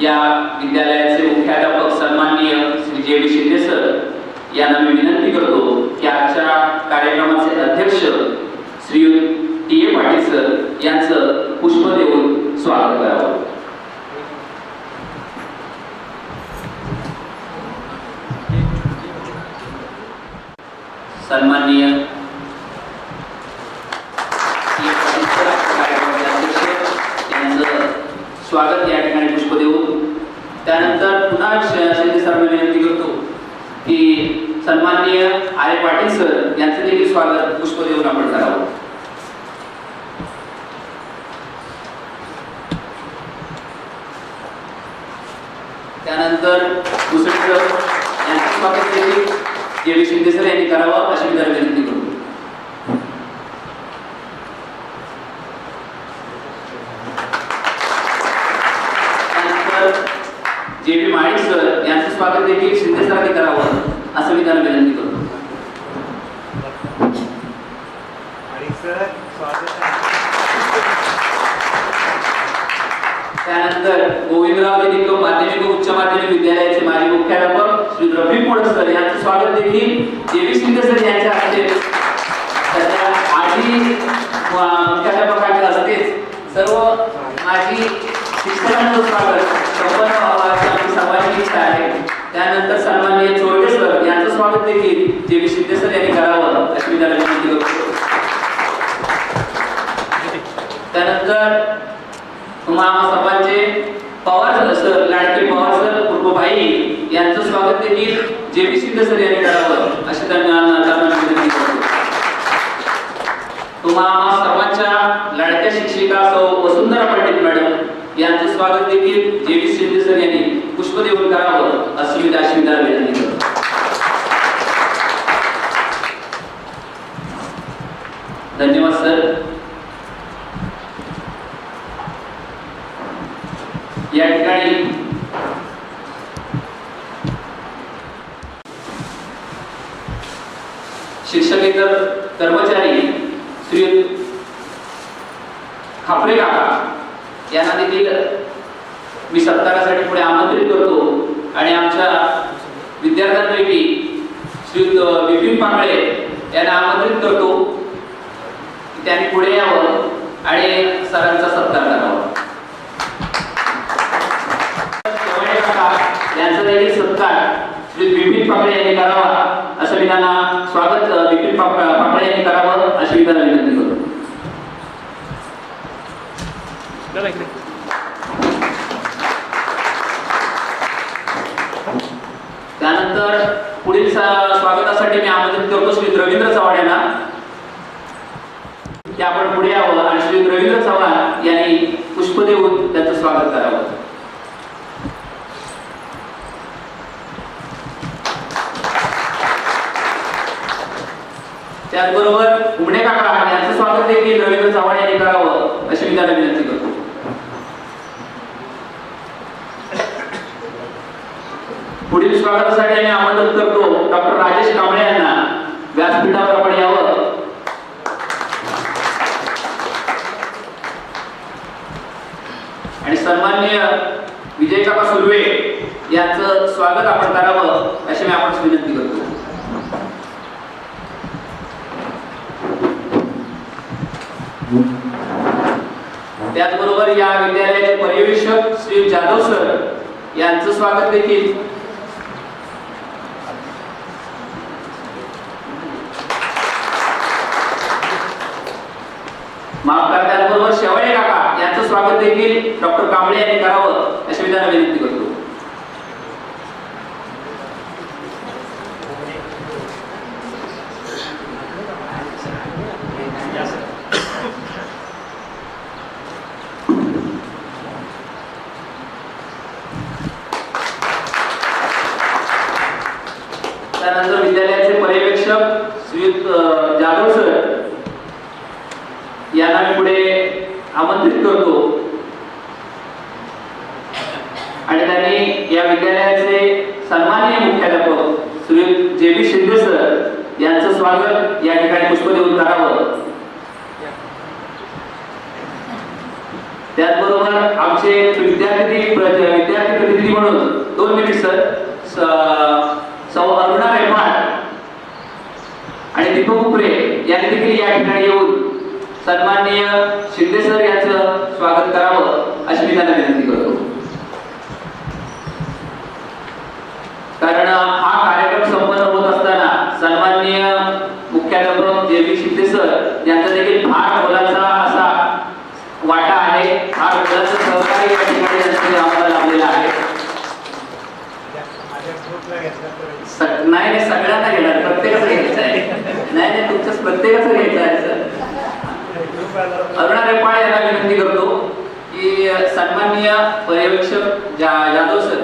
या विद्यालयाचे मुख्याध्यापक सन्माननीय श्री जे डी शिंदे सर यांना मी विनंती करतो की आजच्या कार्यक्रमाचे अध्यक्ष Shri T A Patil sir यांचं पुष्प देऊन स्वागत करावं. सन्माननीय टी. ए. पाटील सर, कार्यक्रमाचे अध्यक्ष यांचं स्वागत या ठिकाणी पुष्प देऊन त्यानंतर पुन्हा श- शिंदे सरांना विनंती करतो की सन्माननीय आर्य पाटील सर यांचं देखील स्वागत पुष्प देऊन आपण करावं त्यानंतर दुसरीकडं यांचं स्वागत देखील जे बी शिंदे सर यांनी करावं अशी मी विनंती करतो. त्यानंतर जे बी माळी सर यांचं स्वागत देखील शिंदे सरांनी करावं असं मी त्यांना विनंती करतो. त्यानंतर गोविंदराव निकम माध्यमिक व उच्च माध्यमिक विद्यालयाचे माजी मुख्याध्यापक श्री सर यांचं स्वागत देखील. देवी बी शिंदे सर यांच्या हस्ते त्याच्या माजी अं, मुख्याध्यापकांच्या हस्तेच सर्व माझी शिक्षकांचं स्वागत. संपन्न व्हावं अशी आमची सर्वांची इच्छा आहे. त्यानंतर सन्माननीय चोरटे सर यांचं स्वागत देखील देवी बी शिंदे सर यांनी करावं अशी मी त्याला विनंती करतो. त्यानंतर मामा साहेबांचे पवार सर लाडके पवार स्वागत देखील जे बी सिद्ध सर यांनी करावं अशी त्यांना त्यांना विनंती करतो. तुम्हा सर्वांच्या लाडक्या शिक्षिका सौ वसुंधरा पाटील मॅडम यांचं स्वागत देखील जे बी सिद्ध सर यांनी पुष्प देऊन करावं अशी मी अशी विनंती करतो. धन्यवाद सर या ठिकाणी शिक्षकेतर कर्मचारी श्री खापरे काका यांना देखील मी सत्कारासाठी पुढे आमंत्रित करतो आणि आमच्या विद्यार्थ्यांपैकी श्री विपिन पांगळे यांना आमंत्रित करतो की त्यांनी पुढे यावं आणि सरांचा सत्कार करावा. यांचा देखील सत्कार श्री बिपिन पांगळे यांनी करावा असं मी त्यांना स्वागत विपिन बिपिन यांनी करावं अशी मी विनंती करतो त्यानंतर पुढील स- स्वागतासाठी मी आमंत्रित करतो श्री रवींद्र चव्हाण यांना. की आपण पुढे यावं आणि श्री रवींद्र चव्हाण यांनी पुष्प देऊन त्यांचं स्वागत करावं. त्याचबरोबर उमडे काका यांचं स्वागत देखील रवींद्र चव्हाण यांनी करावं अशी मी त्याला विनंती करतो पुढील स्वागतासाठी आम्ही आमंत्रित करतो डॉक्टर राजेश कांबळे यांना. व्यासपीठावर आपण यावं. आणि सन्मान्य विजय काका सुर्वे यांचं स्वागत आपण करावं अशी मी आपण विनंती करतो. त्याचबरोबर या विद्यालयाचे पर्यवेक्षक श्री जाधव सर यांचं स्वागत देखील माफ करा त्याचबरोबर शेवळे काका यांचं स्वागत देखील डॉक्टर कांबळे यांनी करावं अशी विधान विनंती करतो. त्यानंतर विद्यालयाचे पर्यवेक्षक श्रीयुत जाधव सर यांना मी पुढे आमंत्रित करतो. ठिकाणी या विद्यालयाचे सन्माननीय मुख्याध्यापक श्री जे बी शिंदे सर यांचं स्वागत या ठिकाणी पुष्प देऊन करावं. त्याचबरोबर आमचे विद्यार्थी विद्यार्थी प्रतिनिधी म्हणून दोन मिनिट सर सौ अरुणा मेहमान आणि दीपक उपरे यांनी देखील या ठिकाणी येऊन सन्माननीय शिंदे सर यांचं स्वागत करावं अशी मी त्यांना विनंती करतो. कारण हा कार्यक्रम संपन्न होत असताना सन्माननीय मुख्याध्यापक जे बी शिंदे सर यांचा देखील फार मोलाचा असा वाटा आहे. फार मोलाचं सहकार्य या ठिकाणी त्यांचं आम्हाला लाभलेलं आहे माझ्या ग्रुपला घेतला तर स- नाही नाही सगळ्यांना घेणार प्रत्येकाचं घ्यायचं आहे नाही नाही तुमचं प्रत्येकाचं घ्यायचं आहे सर ग्रुप आला अरुणा रेपाळ यांना विनंती करतो की सन्माननीय पर्यवेक्षक जा जाधव सर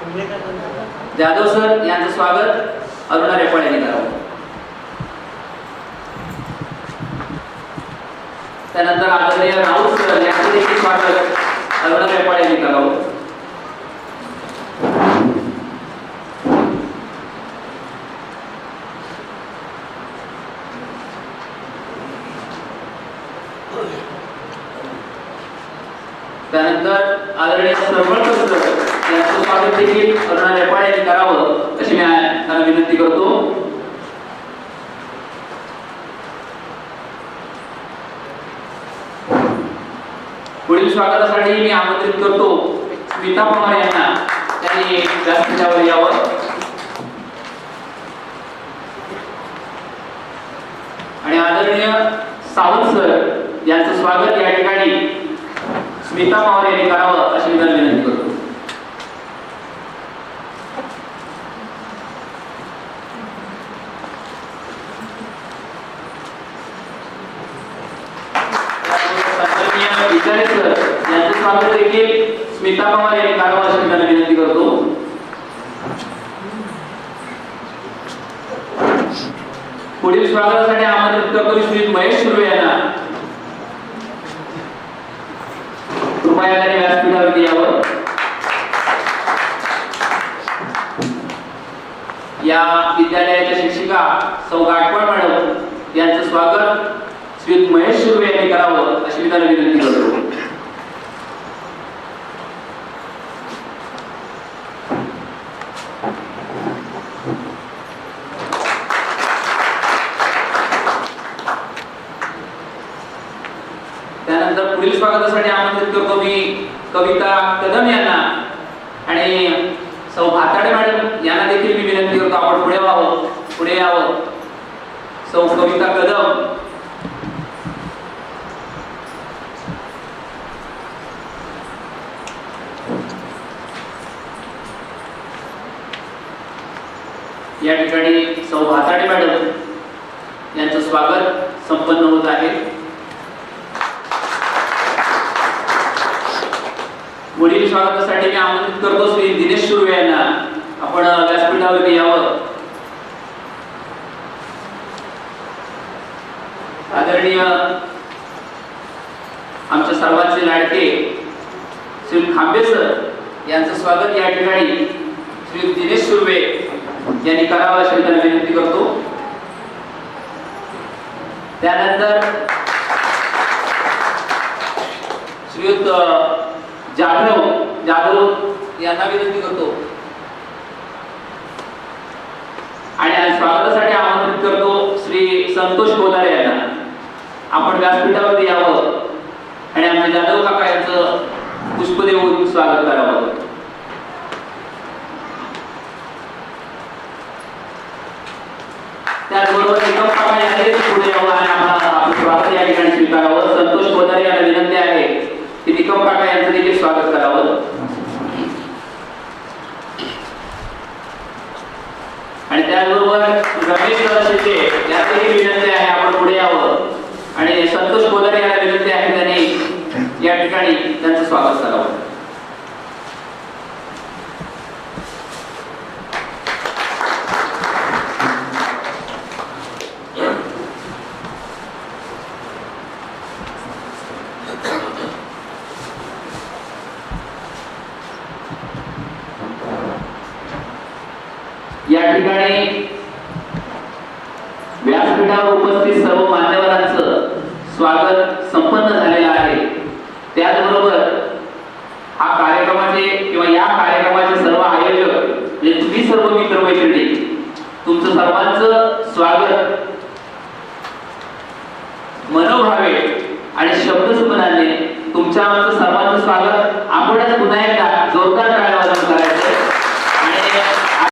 तुम्ही काय म्हणता? जाधव सर यांचं स्वागत. अरुणा रेपाळ यांनी करावं. त्यानंतर आदरणीय राऊत सर यांचं देखील स्वागत. अरुणा रेपाळ यांनी करावं. त्यानंतर आदरणीय सरवळकर सर यांचं स्वागत देखील अरुणा रेपाळे यांनी करावं अशी मी त्यांना विनंती करतो. पुढील स्वागतासाठी मी आमंत्रित करतो स्मिता पवार यांना. त्यांनी व्यासपीठावर यावं. आणि आदरणीय सावंत सर यांचं स्वागत या ठिकाणी स्मिता पवार यांनी करावं अशी मी विनंती करतो सन्माननीय विचारे सर यांचं स्वागत देखील स्मिता पवार यांनी विनंती करतो. पुढील स्वागतासाठी आमंत्रित करतो श्री महेश सुर्वे यांना. कृपया त्यांनी व्यासपीठावरती यावं. या विद्यालयाच्या शिक्षिका सौ गायकवाड मॅडम यांचं स्वागत श्री महेश सुर्वे यांनी करावं अशी त्यांना विनंती करतो त्यानंतर पुढील स्वागतासाठी आमंत्रित करतो मी कविता कदम यांना. आणि सौ भाताडे मॅडम यांना देखील मी विनंती करतो आपण पुढे व्हावं पुढे यावं. सौ कविता कदम. या ठिकाणी सौ भाताडे मॅडम यांचं स्वागत संपन्न होत आहे. पुढील स्वागतासाठी मी आमंत्रित करतो श्री दिनेश सुर्वे यांना. आपण अ, व्यासपीठावरती यावं. आदरणीय आमच्या सर्वांचे लाडके श्री खांबे सर यांचं स्वागत या ठिकाणी श्री दिनेश सुर्वे यांनी करावं अशी त्यांना विनंती करतो. त्यानंतर श्रीयुत जाधव जाधव यांना विनंती करतो. आणि स्वागतासाठी आमंत्रित करतो श्री संतोष कोलारे यांना. आपण व्यासपीठावर यावं. आणि आमच्या जाधव काका यांचं पुष्प देऊन स्वागत करावं. त्याचबरोबर निकम काका यांनी पुढे यावं आणि आम्हाला आपलं स्वागत या ठिकाणी स्वीकारावं. संतोष कोलारे यांना विनंती आहे. की निकम काका यांचं देखील स्वागत करावं. आणि त्याचबरोबर रमेश शिंदे यांचंही विनंती आहे आपण पुढे यावं. आणि संतोष कोलारे यांना विनंती आहे की त्यांनी या ठिकाणी त्यांचं स्वागत करावं. ठिकाणी व्यासपीठावर उपस्थित सर्व मान्यवरांचं स्वागत संपन्न झालेलं आहे. त्याचबरोबर हा कार्यक्रमाचे किंवा या कार्यक्रमाचे सर्व आयोजक म्हणजे तुम्ही सर्व मित्र मैत्रिणी तुमचं सर्वांचं स्वागत